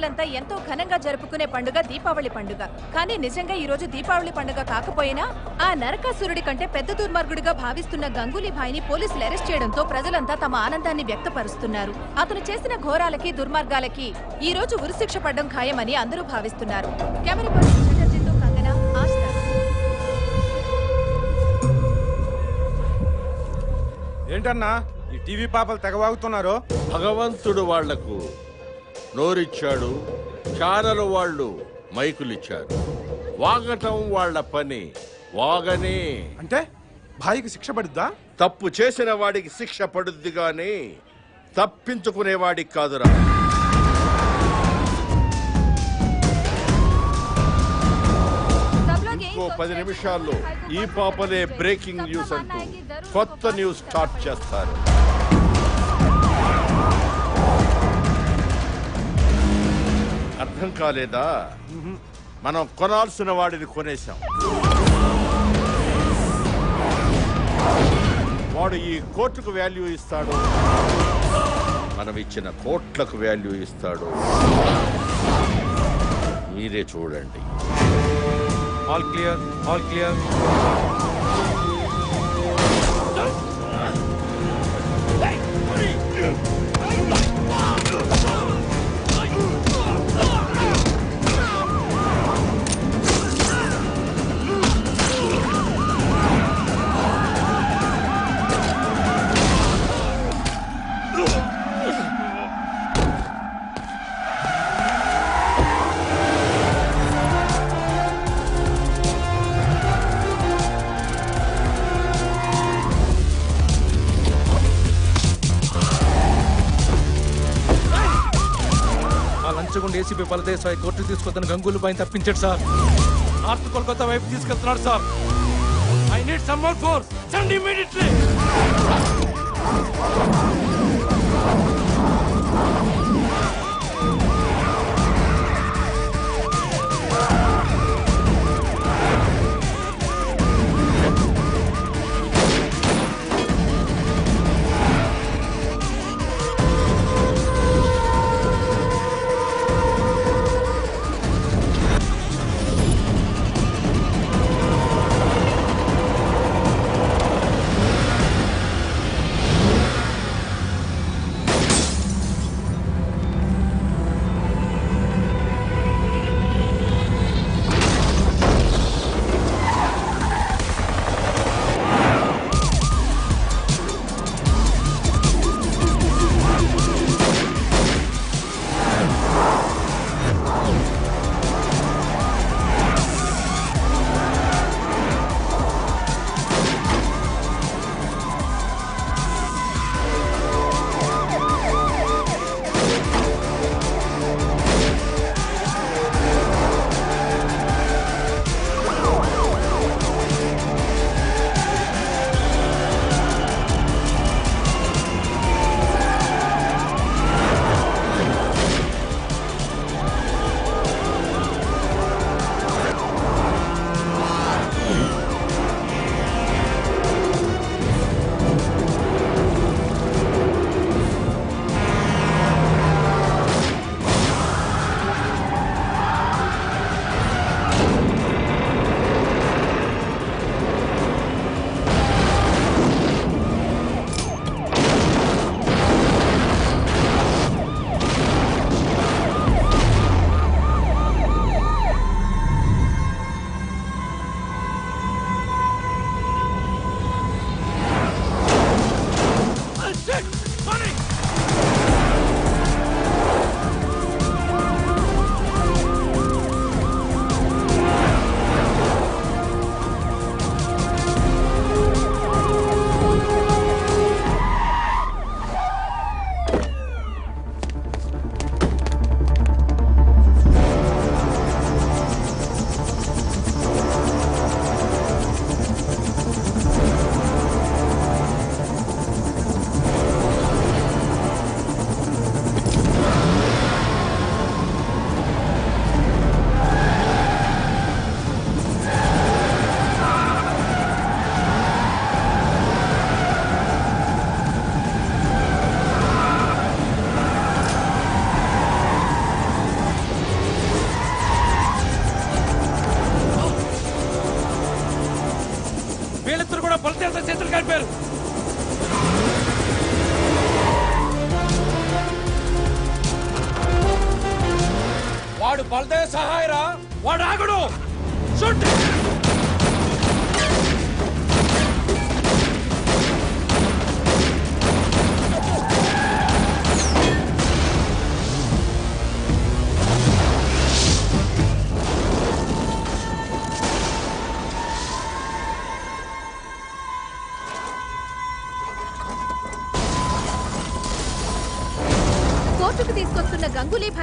ఘనంగా జరుపుకునే పండుగ దీపావళి పండుగ. కానీ నిజంగా ఈ రోజు దీపావళి పండుగ కాకపోయినా ఆ నరకాసురుడి కంటే పెద్ద దుర్మార్గుడిగా భావిస్తున్న గంగూలీ భాయ్ని పోలీసులు అరెస్ట్ చేయడంతో ప్రజలంతా తమ ఆనందాన్ని వ్యక్తపరుస్తున్నారు. అతను చేసిన ఘోరాలకి దుర్మార్గాలకి ఈ రోజు ఉరిశిక్ష పడడం ఖాయమని అందరూ భావిస్తున్నారు. కెమెరా పర్సన్ చటర్జీతో కంగన ఆశ ఏంటన్నా ఈ టీవీ పాపలు తెగవాగుతున్నారు? భగవంతుడు వాళ్ళకు నోరిచ్చాడు. ఛానల్ వాళ్ళు మైకులిచ్చారు. వాగటం వాళ్ళ పని. వాగనే. అంటే భాయికి శిక్ష పడుద్దా? తప్పు చేసిన వాడికి శిక్ష పడుద్ది గాని తప్పించుకునేవాడికి కాదురా. ఇంకో పది నిమిషాల్లో ఈ పాపలే బ్రేకింగ్ న్యూస్ అంటూ కొత్త న్యూస్ స్టార్ట్ చేస్తారు. కాలేదా? మనం కొనాల్సిన వాడిని కొనేశాం. వాడు ఈ కోర్టుకు వాల్యూ ఇస్తాడు. మనం ఇచ్చిన కోట్లకు వాల్యూ ఇస్తాడు. మీరే చూడండి. All clear all clear ACP బలదేశాయి. Court తీసుకొద్దని గంగూలు పైన తప్పించాడు సార్. నార్త్ కోల్కతా వైపు తీసుకెళ్తున్నాడు sir. I need some more force. Send immediately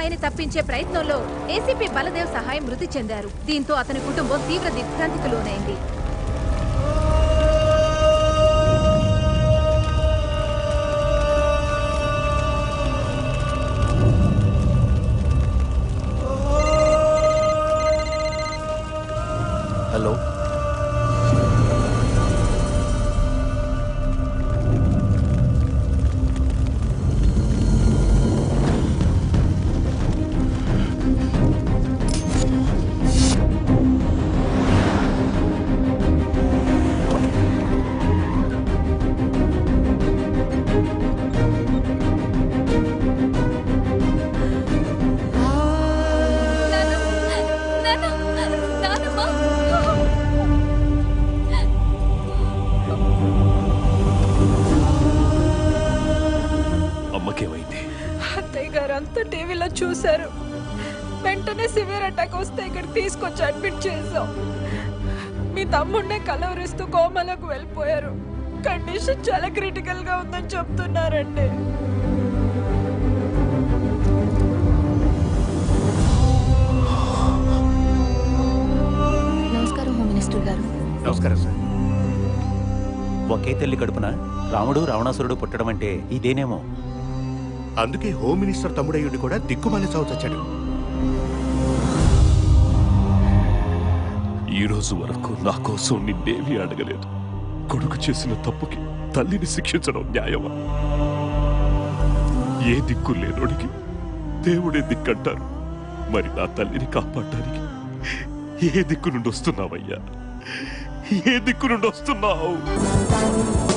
అమ్మాయిని తప్పించే ప్రయత్నంలో ఏసీపీ బలదేవ్ సహాయం మృతి చెందారు. దీంతో అతని కుటుంబం తీవ్ర దిగ్భ్రాంతికి లోనైంది. వెంటనే సివియర్ అటాక్ వస్తే ఇక్కడికి తీసుకొచ్చి అడ్మిట్ చేసాం మీ తమ్ముడినే కలవరిస్తూ కోమలకు వెళ్ళిపోయారు. కండిషన్ చాలా క్రిటికల్గా ఉందని చెప్తున్నారండి. నమస్కారం హోమ్ మినిస్టర్ గారు. నమస్కారం సార్. ఒకే తల్లి కడుపున రాముడు రావణాసురుడు పుట్టడం అంటే ఇదేనేమో? అందుకే హోమ్ మినిస్టర్ తమ్ముడయ్యుడి కూడా దిక్కుమాలి చావు చచ్చాడు ఈ రోజు వరకు నా కోసం నిన్నేమీ అడగలేదు. కొడుకు చేసిన తప్పుకి తల్లిని శిక్షించడం న్యాయమా? ఏ దిక్కు లేనోడికి దేవుడే దిక్కంటారు. మరి నా తల్లిని కాపాడడానికి ఏ దిక్కు నుండి వస్తున్నావయ్యా? ఏ దిక్కు నుండి వస్తున్నావు?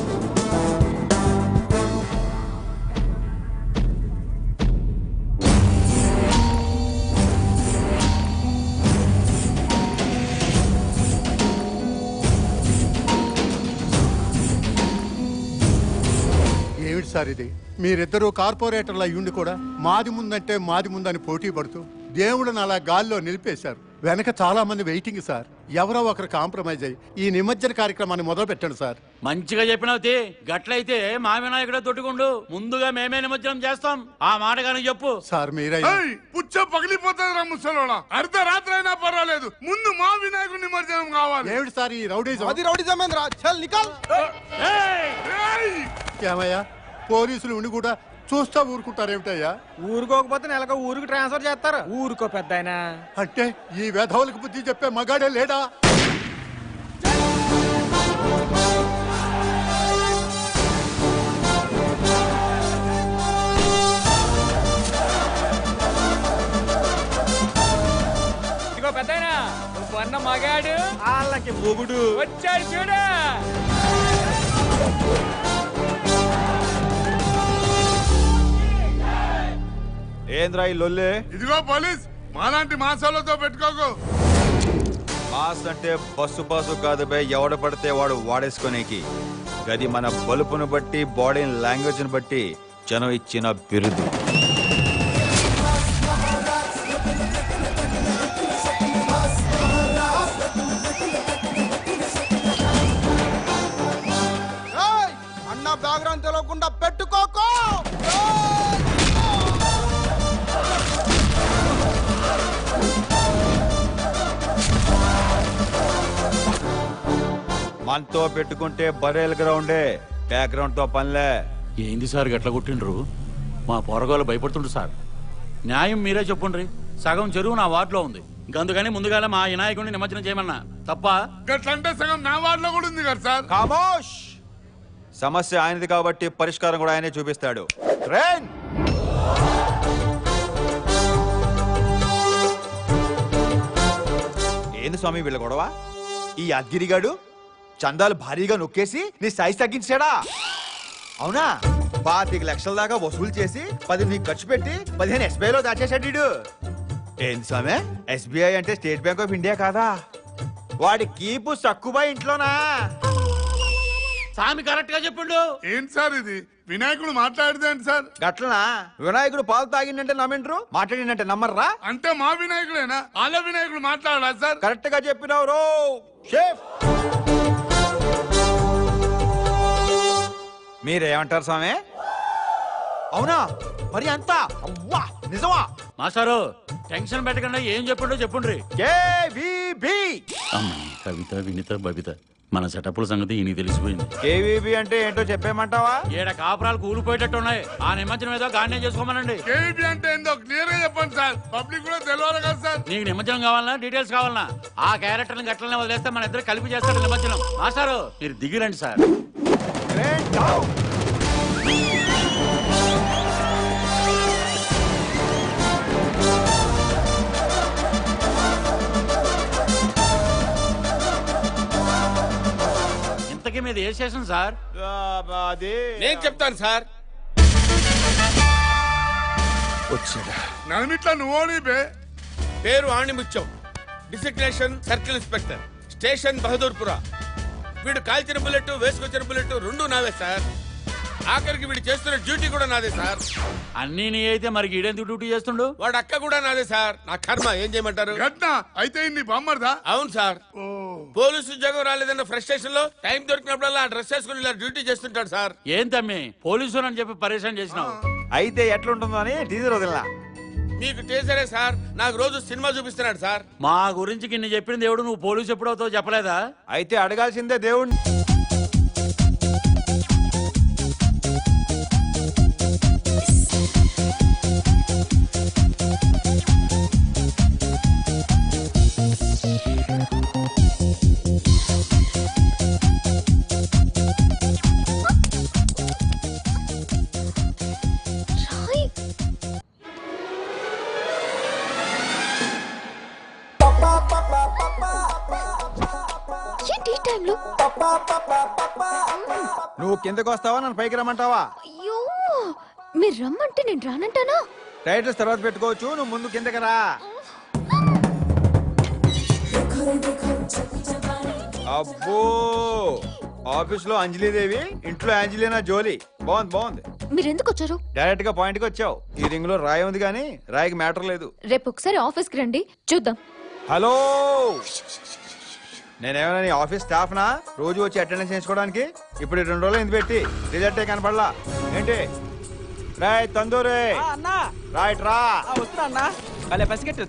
సార్ ఇది. మీరిద్దరూ కార్పొరేటర్లు అయ్యుండి కూడా మాది ముందంటే మాది ముందని పోటీ పడుతూ దేవుడిని అలా గాల్లో నిలిపేశారు. వెనక చాలా మంది వెయిటింగ్ సార్. ఎవరో ఒకరు కాంప్రమైజ్ అయ్యి ఈ నిమజ్జన కార్యక్రమాన్ని మొదలు పెట్టండి సార్. మంచిగా చెప్పినావు గట్లయితే మా వినాయకుడే తొట్టుకుండు. ముందుగా మేమే నిమజ్జనం చేస్తాం. ఆ మాట కానీ చెప్పు. సార్ మీరే పుచ్చ పగిలిపోతుంది రా ముసలోడా. అర్ధ రాత్రి అయినా పర్వాలేదు. ముందు మా వినాయకుడి నిమజ్జనం కావాలి. ఏమిటి సార్ ఈ రౌడీజం? అది రౌడీ జమేంద్ర చల్ నికల్. ఏయ్! ఏమయ్యా? పోలీసులు ఉండి కూడా చూస్తా ఊరుకుంటారేమిటయ్యా? ఊరుకోకపోతే నెలకు ఊరికి ట్రాన్స్ఫర్ చేస్తారు. ఊరుకో పెద్ద అంటే ఈ వేధవులకు బుద్ధి చెప్పే మగాడే లేడా? మగాడు. వాళ్ళకి మొగుడు. వచ్చాడు చూడు. ఏంద్రా ఈ లొల్లే? ఇదిగో పోలీస్ మాలాంటి మాసాలతో పెట్టుకోకు. మాస్ అంటే బస్సు బాసు కాదు బే ఎవడ పడితే వాడు వాడేసుకునేకి. గది మన బలుపును బట్టి బాడీ లాంగ్వేజ్ని బట్టి జనం ఇచ్చిన బిరుదు. అన్న బ్యాక్గ్రౌండ్ తెలియకుండా పెట్టుకోకో. మనతో పెట్టుకుంటే బరేల్ గ్రౌండే. బ్యాక్గ్రౌండ్తో పనిలే. ఏంది సార్ గట్ల కొట్టిండ్రు? మా పొరగాలు భయపడుతుండ్రు సార్. న్యాయం మీరే చెప్పుండ్రి. సగం చెరువు నా వార్డులో ఉంది. అందుకని ముందుగానే మా వినాయకుడిని నిమజ్జనం చేయమన్నా. తప్ప? గట్లంటే సగం నా వార్డులో కూడా ఉంది కదా సార్. ఖామోష్! సమస్య ఆయనది కాబట్టి పరిష్కారం కూడా ఆయనే చూపిస్తాడు. ట్రైన్ ఏంది స్వామి వీళ్ళ గొడవ? ఈ అద్గిరిగాడు చందాలు భారీగా నొక్కేసి నీ సైజ్ తగ్గించాడా? అవునా? పాతిక లక్షల దాకా వసూలు చేసి పది నీకు ఖర్చు పెట్టి పదిహేను SBI లో దాచేశాడు వీడు. ఏం స్వామి? ఎస్బీఐ అంటే స్టేట్ బ్యాంక్ ఆఫ్ ఇండియా కాదా? వాడి కీపు సక్కుబా ఇంట్లోనా? సామి కరెక్ట్గా చెప్పిండు. ఏంటి సార్ ఇది? వినాయకుడు మాట్లాడితే సార్? గట్లనా? వినాయకుడు పాలు తాగిందంటే నమ్మిండ్రు? మాట్లాడిందంటే నమ్మర్రా? అంటే మా వినాయకుడేనా? వాళ్ళ వినాయకుడు మాట్లాడాలా సార్? కరెక్ట్గా చెప్పినావు రో! షేఫ్ మీరేమంటారు స్వామి? అవునా? మరి అంత? అవ్వా! నిజమా? మాస్టారు టెన్షన్ పెట్టకుండా ఏం చెప్పిండో చెప్పుండ్రి. కేవీబీ అమ్మాయి కవిత వినిత బబిత మన సెటప్ల సంగతి ఈయనకి తెలిసిపోయింది. కేవీబీ అంటే ఏంటో చెప్పేమంటావా ఏడ కాపురాలు కూలిపోయేటట్టు ఉన్నాయి ఆ నిమజ్జనం ఏదో గానే చేసుకోమనండి. కేవీపీ అంటే ఏందో క్లియర్గా చెప్పండి సార్. పబ్లిక్ కూడా తెలియాలి కదా సార్. నీకు నిమజ్జనం కావాలన్నా డీటెయిల్స్ కావాలన్నా ఆ క్యారెక్టర్ని గట్లనే వదిలేస్తే మన ఇద్దరు కలిపి చేస్తాడు నిమజ్జనం. మాస్టారు మీరు దిగిరండి సార్. ఇంతకీ మీద ఏ స్టేషన్ సార్? అది నేను చెప్తాను సార్. నలుమిట్ల నువ్వు బే. పేరు Animutyam. Designation circle inspector. Station Bahadurpura. వీడు కాల్చిన బుల్లెట్ వేసుకొచ్చిన బుల్లెట్ రెండు నావే సార్. ఆఖరికి వీడు చేస్తున్న డ్యూటీ కూడా నాదే సార్. అన్నీ నీ అయితే మరి ఈడెందుకు డ్యూటీ చేస్తుండు? వాడు అక్క కూడా నాదే సార్. నా కర్మ ఏం చేయమంటారు? ఘట్న అయితే ఇన్ని బొమ్మర్దా? అవును సార్. పోలీసు ఉద్యోగం రాలేదన్న ఫ్రస్ట్రేషన్లో టైం దొరికినప్పుడల్లా ఆ డ్రెస్ వేసుకుని ఇలా డ్యూటీ చేస్తుంటాడు సార్. ఏం తమ్మి? పోలీసు అని చెప్పి పరేషాన్ చేసినావు. అయితే ఎట్లుంటుందో అని టీజర్ వదిలినా. మీకు టేసరే సార్? నాకు రోజు సినిమా చూపిస్తున్నాడు సార్. మా గురించి కిన్ని చెప్పింది దేవుడు నువ్వు పోలీసు ఎప్పుడవుతావు చెప్పలేదా? అయితే అడగాల్సిందే దేవుణ్ణి. టైంలో? నువ్వు కిందకు వస్తావా? నన్ను పైకి రమ్మంటావా? అయ్యో మీరు రమ్మంటే నేను రానంటానా? టైటిల్స్ తర్వాత పెట్టుకోవచ్చు నువ్వు ముందు కిందకి రా. అబ్బో ఆఫీస్లో అంజలీదేవి ఇంట్లో అంజలీనా జోలీ. బాగుంది బాగుంది. మీరు ఎందుకు వచ్చారు? డైరెక్ట్గా పాయింట్కి వచ్చావు. ఈ రింగ్లో రాయి ఉంది కానీ రాయికి మ్యాటర్ లేదు. రేపు ఒకసారి ఆఫీస్కి రండి చూద్దాం. హలో! నేనేమైనా నీ ఆఫీస్ స్టాఫ్ నా రోజు వచ్చి అటెండెన్స్ చేసుకోవడానికి ఇప్పుడు ఈ రెండు రోజులు ఎందుకు పెట్టి? రిజల్టే కనపడలా. ఏంటి? రాయ్ తందూరే. అన్నా. రైట్ రా.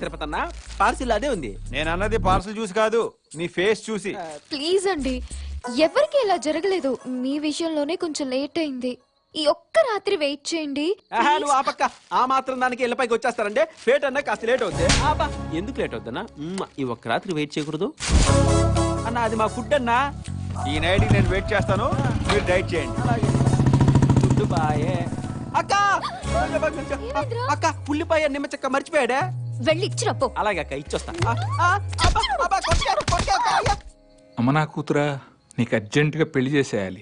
తిరుపతి అన్న. పార్సిల్ అదే ఉంది. నేను అన్నది పార్సల్ చూసి కాదు నీ ఫేస్ చూసి. ప్లీజ్ అండి ఎవరికి ఇలా జరగలేదు? మీ విషయంలోనే కొంచెం లేట్ అయింది. ఈ ఒక్క రాత్రి వెయిట్ చేయండి. ఆహా, నువ్వు ఆ పక్క ఆ మాత్రం దానికి ఇళ్ళపైకి వచ్చేస్తారంటే ఫేట్ అన్నా కాస్త లేట్ అవుద్ది. ఆబా ఎందుకు లేట్ అవుద్దన్నా ఈ ఒక్క రాత్రి వెయిట్ చేయకూడదు. అన్న అది మా ఫుడ్ అన్నా. ఈ నైట్ నేను వెయిట్ చేస్తాను. మీరు డైట్ చేయండి. ఫుడ్ బాయే అక్క! అక్క ఉల్లిపాయ నిమ్మ చెక్క మర్చిపోయాడే? వెళ్ళి ఇచ్చిరప్పు అలాగే అక్క ఇచ్చొస్తా. అమ్మ నా కూతురా నీకు అర్జెంటుగా పెళ్ళి చేసేయాలి.